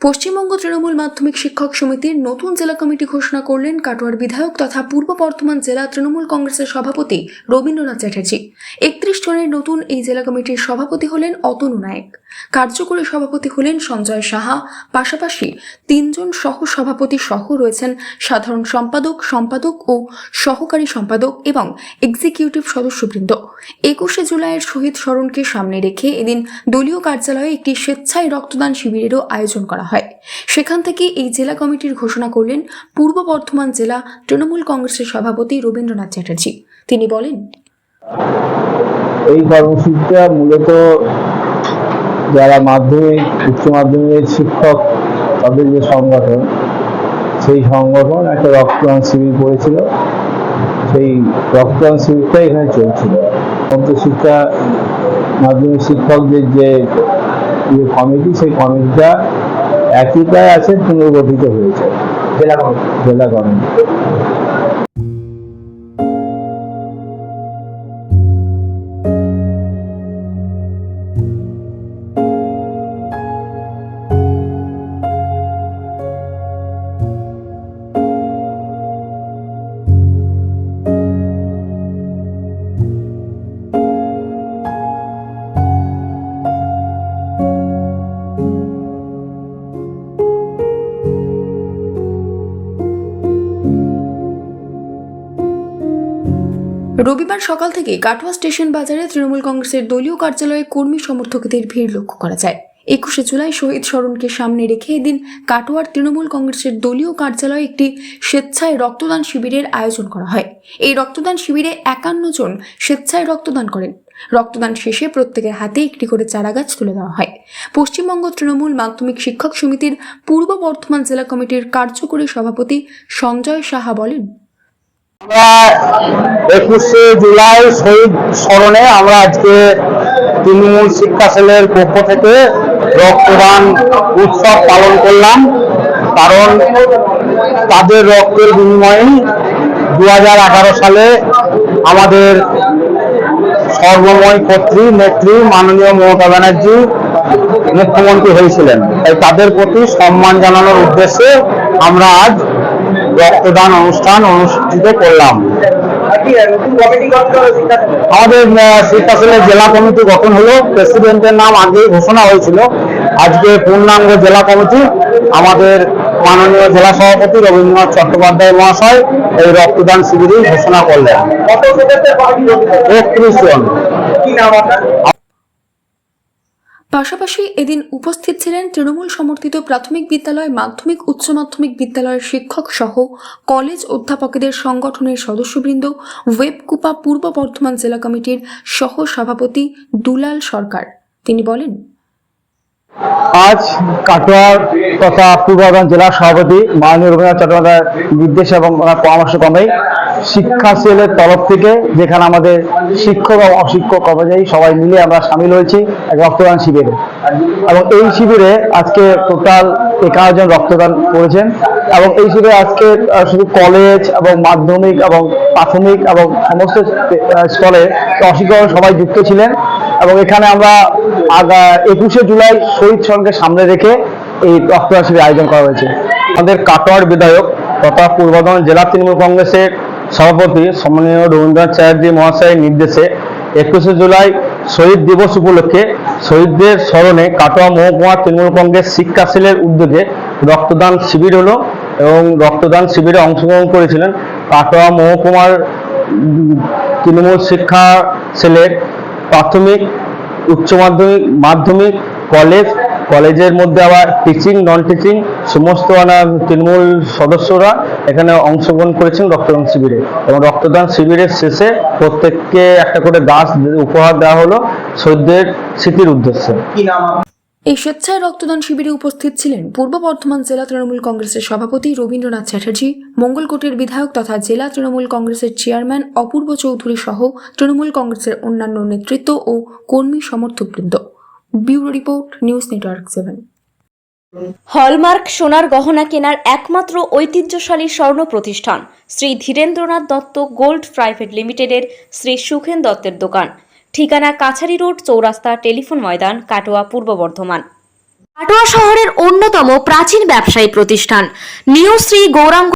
পশ্চিমবঙ্গ তৃণমূল মাধ্যমিক শিক্ষক সমিতির নতুন জেলা কমিটি ঘোষণা করলেন কাটোয়ার বিধায়ক তথা পূর্ব বর্ধমান জেলা তৃণমূল কংগ্রেসের সভাপতি রবীন্দ্রনাথ চ্যাটার্জি। একত্রিশ জনের নতুন এই জেলা কমিটির সভাপতি হলেন অতনু নায়েক। কার্যকরী সভাপতি হলেন সঞ্জয় সাহা। পাশাপাশি তিনজন সহ সভাপতি সহ রয়েছেন সাধারণ সম্পাদক সম্পাদক ও সহকারী সম্পাদক এবং এক্সিকিউটিভ সদস্যবৃন্দ। একুশে জুলাইয়ের শহীদ স্মরণকে সামনে রেখে এদিন দলীয় কার্যালয়ে একটি স্বেচ্ছায় রক্তদান শিবিরেরও আয়োজন করা সেখান থেকে এই জেলা কমিটির ঘোষণা করলেন পূর্ব বর্ধমান জেলা তৃণমূল কংগ্রেসের সভাপতি রবীন্দ্রনাথ চ্যাটার্জি। তিনি বলেন, এই কর্মসূচিটা মূলত যারা মাধ্যমিক, উচ্চ মাধ্যমিকের শিক্ষক, তাদের যে সংগঠন, সেই সংগঠন একটা রক্তদান শিবির করেছিল। সেই রক্তদান শিবিরটা এখানে চলছিল। শিক্ষা মাধ্যমিক শিক্ষকদের যে কমিটি, সেই কমিটিটা একই প্রায় আছে পুনর্গঠিত হয়েছে জেলা কমিটি রবিবার সকাল থেকে কাটোয়া স্টেশন বাজারে তৃণমূল কংগ্রেসের দলীয় কার্যালয়ে কর্মী সমর্থকদের ভিড় লক্ষ্য করা যায়। একুশে জুলাই শহীদ স্মরণকে সামনে রেখে এদিন কাটোয়ার তৃণমূল কংগ্রেসের দলীয় কার্যালয়ে একটি স্বেচ্ছায় রক্তদান শিবিরের আয়োজন করা হয়। এই রক্তদান শিবিরে একান্ন জন স্বেচ্ছায় রক্তদান করেন। রক্তদান শেষে প্রত্যেকের হাতে একটি করে চারাগাছ তুলে দেওয়া হয়। পশ্চিমবঙ্গ তৃণমূল মাধ্যমিক শিক্ষক সমিতির পূর্ব বর্ধমান জেলা কমিটির কার্যকরী সভাপতি সঞ্জয় সাহা বলেন আমরা একুশে জুলাই শহীদ স্মরণে আমরা আজকে তৃণমূল শিক্ষা সেলের পক্ষ থেকে রক্তদান উৎসব পালন করলাম। কারণ তাদের রক্তের বিনিময়ে দু হাজার এগারো সালে আমাদের সর্বময় কর্ত্রী নেত্রী মাননীয় মমতা ব্যানার্জি মুখ্যমন্ত্রী হয়েছিলেন। তাই তাদের প্রতি সম্মান জানানোর উদ্দেশ্যে আমরা আজ রক্তদান অনুষ্ঠান অনুষ্ঠিত করলাম। আমাদের সেলের জেলা কমিটি গঠন হলো। প্রেসিডেন্টের নাম আগেই ঘোষণা হয়েছিল। আজকে পূর্ণাঙ্গ জেলা কমিটি আমাদের মাননীয় জেলা সভাপতি রবীন্দ্রনাথ চট্টোপাধ্যায় মহাশয় এই রক্তদান শিবিরেই ঘোষণা করলেন। একত্রিশ জন। পাশাপাশি এদিন উপস্থিত ছিলেন তৃণমূল সমর্থিত প্রাথমিক বিদ্যালয়, মাধ্যমিক, উচ্চ মাধ্যমিক বিদ্যালয়ের শিক্ষক সহ কলেজ অধ্যাপকদের সংগঠনের সদস্যবৃন্দ ওয়েবকুপা পূর্ব বর্ধমান জেলা কমিটির সহ সভাপতি দুলাল সরকার। তিনি বলেন আজ কাটোয়ার তথা পূর্ব বর্ধমান জেলার সভাপতি মাননীয় রবীন্দ্রনাথ চট্টোপাধ্যায়ের নির্দেশ এবং ওনার পরামর্শ ক্রমেই শিক্ষা সেলের তরফ থেকে যেখানে আমাদের শিক্ষক এবং অশিক্ষক কর্মচারী সবাই মিলে আমরা সামিল হয়েছি এক রক্তদান শিবিরে। এবং এই শিবিরে আজকে টোটাল একান্ন জন রক্তদান করেছেন এবং এই শিবিরে আজকে শুধু কলেজ এবং মাধ্যমিক এবং প্রাথমিক এবং সমস্ত স্তরে অশিক্ষক সবাই যুক্ত ছিলেন এবং এখানে আমরা আগা একুশে জুলাই শহীদ সঙ্গে সামনে রেখে এই রক্তদান শিবির আয়োজন করা হয়েছে। আমাদের কাটোয়ার বিধায়ক তথা পূর্ব বর্ধমান জেলা তৃণমূল কংগ্রেসের সভাপতি সম্মানীয় রবীন্দ্রনাথ চ্যাটার্জি মহাশয়ের নির্দেশে একুশে জুলাই শহীদ দিবস উপলক্ষে শহীদদের স্মরণে কাটোয়া মহকুমা তৃণমূল কংগ্রেস শিক্ষা সেলের উদ্যোগে রক্তদান শিবির হলো এবং রক্তদান শিবিরে অংশগ্রহণ করেছিলেন কাটোয়া মহকুমার তৃণমূল শিক্ষা সেলের প্রাথমিক উচ্চ মাধ্যমিক মাধ্যমিক কলেজ কলেজের মধ্যে আবার টিচিং নন টিচিং সমস্ত তৃণমূল সদস্যরা এখানে অংশগ্রহণ করেছেন রক্তদান শিবিরে। এবং রক্তদান শিবিরের শেষে প্রত্যেককে একটা করে গাছ উপহার দেওয়া হলো শহীদদের স্মৃতির উদ্দেশ্যে। এই স্বেচ্ছায় রক্তদান শিবিরে উপস্থিত ছিলেন পূর্ব বর্ধমান জেলা তৃণমূল কংগ্রেসের সভাপতি রবীন্দ্রনাথ চ্যাটার্জি, মঙ্গলকোটের বিধায়ক তথা জেলা তৃণমূল কংগ্রেসের চেয়ারম্যান অপূর্ব চৌধুরী সহ তৃণমূল কংগ্রেসের অন্যান্য নেতৃত্ব ও কর্মী সমর্থকবৃন্দ। Bureau report, news network seven. Hallmark সোনার গহনা কেনার একমাত্র ঐতিহ্যশালী স্বর্ণ প্রতিষ্ঠান শ্রী ধীরেন্দ্রনাথ দত্ত গোল্ড প্রাইভেট লিমিটেডের শ্রী সুখেন দত্তের দোকান। ঠিকানা কাছারি রোড, চৌরাস্তা, টেলিফোন ময়দান, কাটোয়া, পূর্ব বর্ধমান। কাটোয়া শহরের অন্যতম প্রাচীন ব্যবসায়ী প্রতিষ্ঠান। নিউ শ্রী গৌরাঙ্গ